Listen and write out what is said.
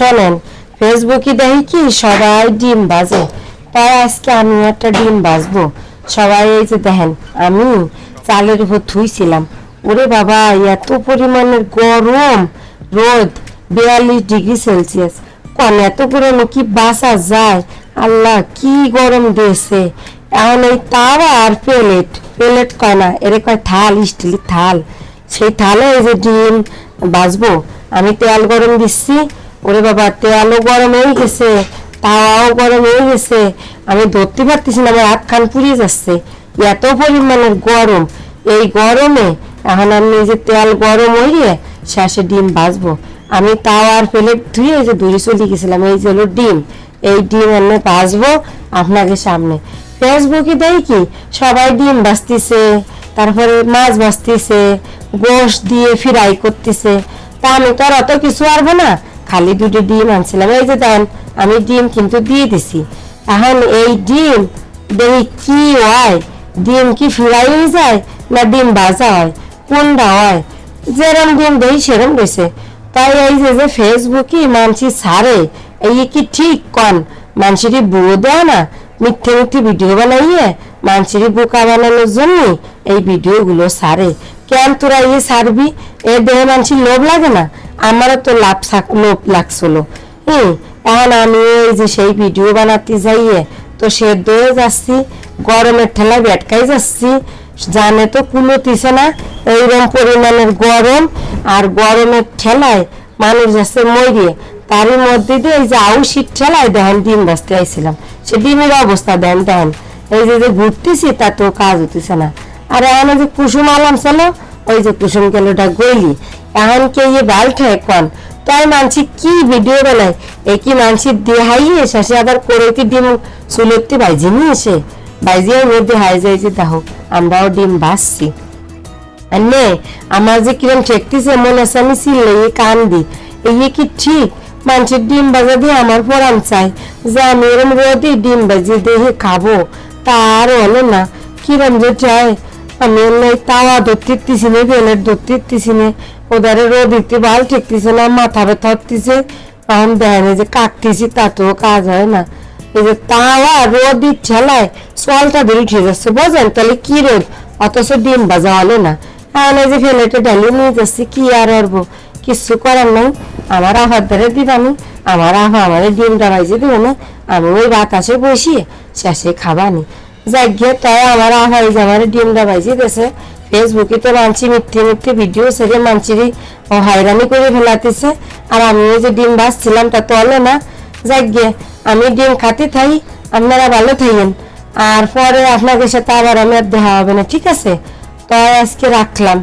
শোনেন ফেসবুকে দেখি কি সবাই ডিম বাজে। তাই আজকে আমি একটা ডিম বাজবো। সবাই এই যে দেখেন, আমি চালের উপর থুইছিলাম। ওরে বাবা, এত পরিমাণের গরম। রোদ বিয়াল্লিশ ডিগ্রি সেলসিয়াস। কোন, এত গরমে কি বাসা যায়? আল্লাহ, কি গরম দিয়েছে। এখন এই তাওয়া আর প্লেট প্লেট কয় না, এর কয় থাল, স্টিলের থাল। সেই থালে এই যে ডিম বাজবো। আমি তেল গরম দিচ্ছি ওরে বাবা, তেলও গরম হয়ে গেছে, তাওয়াও গরম হয়ে গেছে। আমি ধরতে পারতেছি না, আমার হাত খান পুড়িয়ে যাচ্ছে। এত পরিমাণের গরম। এই গরমে এখন আমি যে তেল গরম হইয়ে শেষে ডিম ভাজবো। আমি তাওয়ার প্লেট ধুয়ে এই যে দূরে চলে গেছিলাম, এই যে হলো ডিম। এই ডিম এনে ভাজবো আপনাকে সামনে। ফেসবুকে দেয় কি? সবাই ডিম ভাজতেছে, তারপরে মাছ ভাজতেছে, গোশ দিয়ে ফ্রাই করতেছে। তা আমি তো আর অত কিছু পারব না। খালি দুটো ডিম আনছিলাম। এই যে দেন, আমি ডিম কিন্তু দিয়ে দিছি। এখন এই ডিম, দেখি কি হয়? ডিম কি ফ্রাই হয়ে যায় না ডিম ভাজা হয়? কোনটা হয়? যেরম ডিম দেই, সেরম রয়েছে। তাই এই যে যে ফেসবুকে মানসি ছাড়ে এই কি ঠিক কন? মানুষেরই বুয়ো দেয় না? মিথ্যে মিথ্যে ভিডিও বানাইয়ে মানুষেরই বোকা বানানোর জন্য এই ভিডিওগুলো ছাড়ে কেন তোরা ইয়ে ছাড়বি? এ দেহে মানুষের লোভ লাগে না? আমারও তো লাভ লোভ লাগছিল। হুম এখন আমি এই যে সেই ভিডিও বানাতে যাইয়ে তো সেদ্ধ হয়ে যাচ্ছি, গরমের ঠেলায় বেটকাই যাচ্ছি। জানে তো কুলোতিছে না, এইরকম পরিমাণের গরম। আর গরমের ঠেলায় মানুষ যাচ্ছে মরিয়ে তারই মধ্যে দিয়ে এই যে আউশির ঠেলায় দেখেন, ডিম বাঁচতে আইছিলাম। সে ডিমের অবস্থা দেন দেখেন এই যে যে ঘুরতেছি তা তো কাজ হতেছে না। আর এখন যে কুসুম আলাম ছিল ওই যে কুসুম কেলোটা গইলি। এখন কে ইয়ে বাল্ট এখন তাই মানসি কি ভিডিও বানায়? এ কি মানসি দেহাইয়ে? শেষে আবার করে কি ডিম চুলতে বাইজি নিয়ে এসে। বাইজিয়ে মধ্যে হাই যায় যে দেখো, আমরাও ডিম বাসছি। আর নে আমার যে কিরম ঠেকতেছে, মনে আছে আমি চিল্লে কান দি। এই কি ঠিক? মানুষের ডিম বাজা দিয়ে আমার পরান চাই। যে আমি এরম রোদে ডিম বাজিয়ে দিয়ে খাব, তার হলো না। কিরম যে চাই আমি এমনি তাওয়া ধরতেছি নে, বেলের ধরতেছি নে। ওদারে ঠেকতেছে না, মাথা ব্যথা হতেছে এখন দেখেন যে কাটতেছি তাতেও কাজ হয় না। এই যে তাওয়া রোদ ঠেলায় সোয়ালটা ধরে উঠে যাচ্ছে, বোঝেন? তাহলে কি রোদ? অথচ ডিম ভাজা হলো না। এই যে ফেলেটে ডালি নিয়ে যাচ্ছি, কি আর অরবো কিছু করার আমার আমার আহা আমার ডিমটা ভাইজে দিবে না। আমি ওই বাতাসে বসিয়ে শেষে খাবানি। যাই গিয়ে তাই আমার আহাই আমার ডিমটা ভাইজে গেছে ফেসবুকে তো মানছি মিথ্যে মিথ্যে ভিডিও সেরে মানছিরই হয়রানি করে ফেলাতেছে। আর আমি যে ডিম ভাজছিলাম তা তো হলো না। যাই গিয়ে, আমি ডিম খাতে থাই, আপনারা ভালো থাকেন আর পরে আপনাদের সাথে আবার আমি আর দেখা হবে না, ঠিক আছে? তাই আজকে রাখলাম।